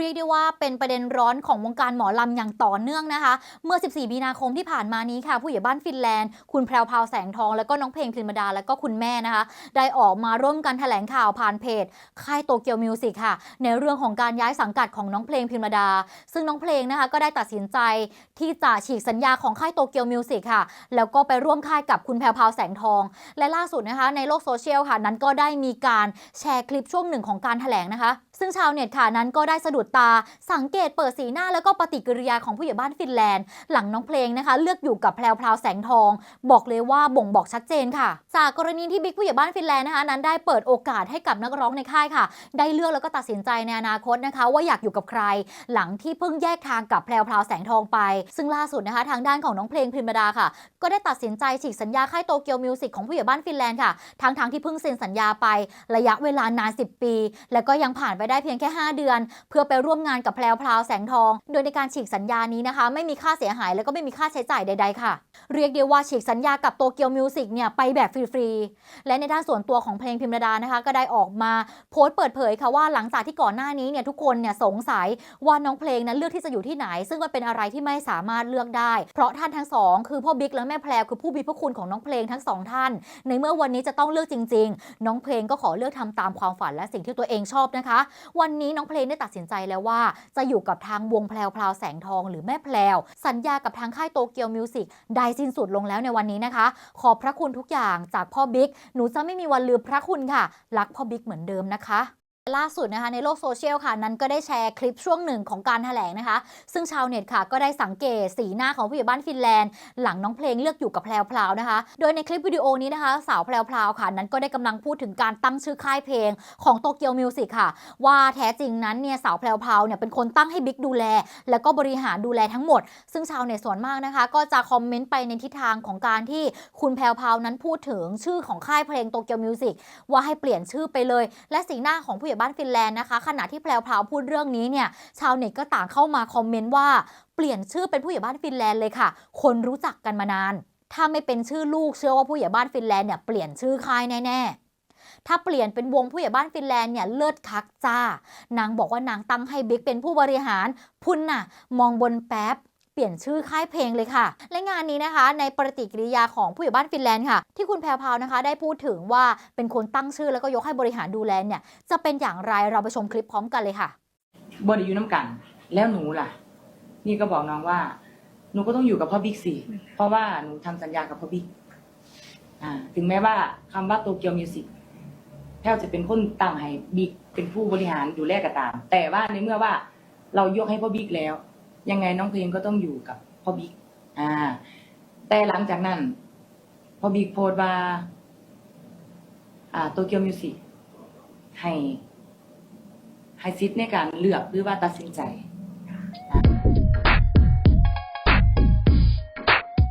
เรียกได้ว่าเป็นประเด็นร้อนของวงการหมอลำอย่างต่อเนื่องนะคะ เมื่อ 14 มีนาคมที่ผ่านมานี้ค่ะ ผู้ใหญ่บ้านฟินแลนด์ คุณแพรวพาวแสงทอง แล้วก็น้องเพลงพิมดา แล้วก็คุณแม่นะคะ ได้ออกมาร่วมกันแถลงข่าวผ่านเพจ ค่ายโตเกียวมิวสิกค่ะ ในเรื่องของการย้ายสังกัดของน้องเพลงพิมดา ซึ่งน้องเพลงนะคะก็ได้ตัดสินใจที่จะฉีกสัญญาของค่ายโตเกียวมิวสิกค่ะ แล้วก็ไปร่วมค่ายกับคุณแพรวพาวแสงทอง และล่าสุดนะคะในโลกโซเชียลค่ะนั้นก็ได้มีการแชร์คลิปช่วงหนึ่งของการแถลงนะคะ ซึ่งชาวเน็ตค่ะนั้นก็ได้สะดุดตาสังเกตเปิดสีหน้าแล้วก็ปฏิกิริยาของผู้ใหญ่บ้านฟินแลนด์ หลังน้องเพลงนะคะ เลือกอยู่กับแพรวพราวแสงทอง บอกเลยว่าบ่งบอกชัดเจนค่ะ จากกรณีที่บิ๊กผู้ใหญ่บ้านฟินแลนด์นะคะนั้นได้เปิดโอกาสให้กับนักร้องในค่ายค่ะ ได้เลือกแล้วก็ตัดสินใจในอนาคตนะคะ ว่าอยากอยู่กับใคร หลังที่เพิ่งแยกทางกับแพรวพราวแสงทองไป ซึ่งล่าสุดนะคะ ทางด้านของน้องเพลงพิมพ์ดาค่ะ ก็ได้ตัดสินใจฉีกสัญญาค่ายโตเกียวมิวสิกของผู้ใหญ่บ้านฟินแลนด์ค่ะทั้งทางๆที่เพิ่งเซ็นสัญญาไประยะเวลานาน 10 ปี แล้วก็ยังผ่านไปได้เพียงแค่ 5 เดือน เพื่อไปร่วมงานกับแพรวพราวแสงทอง โดยในการฉีกสัญญานี้นะคะ ไม่มีค่าเสียหายแล้วก็ไม่มีค่าใช้จ่ายใด ๆ ค่ะ เรียกได้ว่าฉีกสัญญากับโตเกียวมิวสิกเนี่ยไปแบบฟรีๆและในด้านส่วนตัวของเพลงพิมรดานะคะ ก็ได้ออกมาโพสต์เปิดเผยค่ะว่าหลังจากที่ก่อนหน้านี้เนี่ยทุกคนเนี่ยสงสัยว่าน้องเพลงนั้นเลือกที่จะอยู่ที่ไหน ซึ่งมันเป็นอะไรที่ไม่สามารถเลือกได้ เพราะท่านทั้งสองคือพ่อบิ๊กและแม่แพรวคือผู้มีพระคุณของน้องเพลงทั้งสองท่าน ในเมื่อวันนี้จะต้องเลือกจริง ๆ น้องเพลงก็ขอเลือกทำตามความฝันและสิ่งที่ตัวเองชอบนะคะวันนี้น้องเพลงได้ตัดสินใจแล้วว่า จะอยู่กับทางวงแพรวพราวแสงทองหรือแม่แพรวสัญญากับทางค่ายโตเกียวมิวสิกได้สิ้นสุดลงแล้วในวันนี้นะคะ ขอบพระคุณทุกอย่างจากพ่อบิ๊ก หนูจะไม่มีวันลืมพระคุณค่ะ รักพ่อบิ๊กเหมือนเดิมนะคะ ล่าสุดนะคะในโลกโซเชียลค่ะนั้นก็ได้แชร์คลิปช่วงหนึ่งของการแถลงนะคะ ซึ่งชาวเน็ตค่ะก็ได้สังเกตสีหน้าของผู้ใหญ่บ้านฟินแลนด์ หลังน้องเพลงเลือกอยู่กับแพรวพราวนะคะ โดยในคลิปวิดีโอนี้นะคะ สาวแพรวพราวค่ะ นั้นก็ได้กำลังพูดถึงการตั้งชื่อค่ายเพลงของโตเกียวมิวสิกค่ะ ว่าแท้จริงนั้นเนี่ยสาวแพรวพราวเนี่ยเป็นคนตั้งให้บิ๊กดูแล แล้วก็บริหารดูแลทั้งหมด ซึ่งชาวเน็ตส่วนมากนะคะ ก็จะคอมเมนต์ไปในทิศทางของการที่คุณแพรวพราวนั้นพูดถึงชื่อของค่ายเพลงโตเกียวมิวสิกว่าให้เปลี่ยนชื่อไปเลย และสีหน้าของผู้ใหญ่บ้านฟินแลนด์นะคะ ขณะที่แพรวพราวพูดเรื่องนี้เนี่ยชาวเน็ตก็ต่างเข้ามาคอมเมนต์ว่าเปลี่ยนชื่อเป็นผู้ใหญ่บ้านฟินแลนด์เลยค่ะ คนรู้จักกันมานาน ถ้าไม่เป็นชื่อลูกเชื่อว่าผู้ใหญ่บ้านฟินแลนด์เนี่ยเปลี่ยนชื่อค่ายแน่ๆถ้าเปลี่ยนเป็นวงผู้ใหญ่บ้านฟินแลนด์เนี่ยเลิศคักจ้า นางบอกว่านางตั้งให้บิ๊กเป็นผู้บริหาร พุ่นน่ะ มองบนแป๊บ เปลี่ยนชื่อค่ายเพลงเลยค่ะ และงานนี้นะคะ ในปฏิกิริยาของผู้ใหญ่บ้านฟินแลนด์ค่ะ ที่คุณแพรวพาวนะคะ ได้พูดถึงว่าเป็นคนตั้งชื่อแล้วก็ยกให้บริหารดูแลเนี่ยจะเป็นอย่างไรเราไปชมคลิปพร้อมกันเลยค่ะบไดอยู่น้ำกัน แล้วหนูล่ะ นี่ก็บอกน้องว่า หนูก็ต้องอยู่กับพ่อบิ๊กสิเพราะว่าหนูทำสัญญากับพ่อบิ๊กอ่าถึงแม้ว่าคำว่าโตเกียวมิวสิกแพลจะเป็นคนตั้งให้บิ๊กเป็นผู้บริหารดูแลก็ตาม แต่ว่าในเมื่อว่าเรายกให้พ่อบิ๊กแล้ว ยังไงน้องเพลงก็ต้องอยู่กับพ่อบิ๊กอ่า แต่หลังจากนั้นพ่อบิ๊กโพสต์ว่าอ่าโตเกียวมิวสิกให้ให้ซิทในการเลือกหรือว่าตัดสินใจ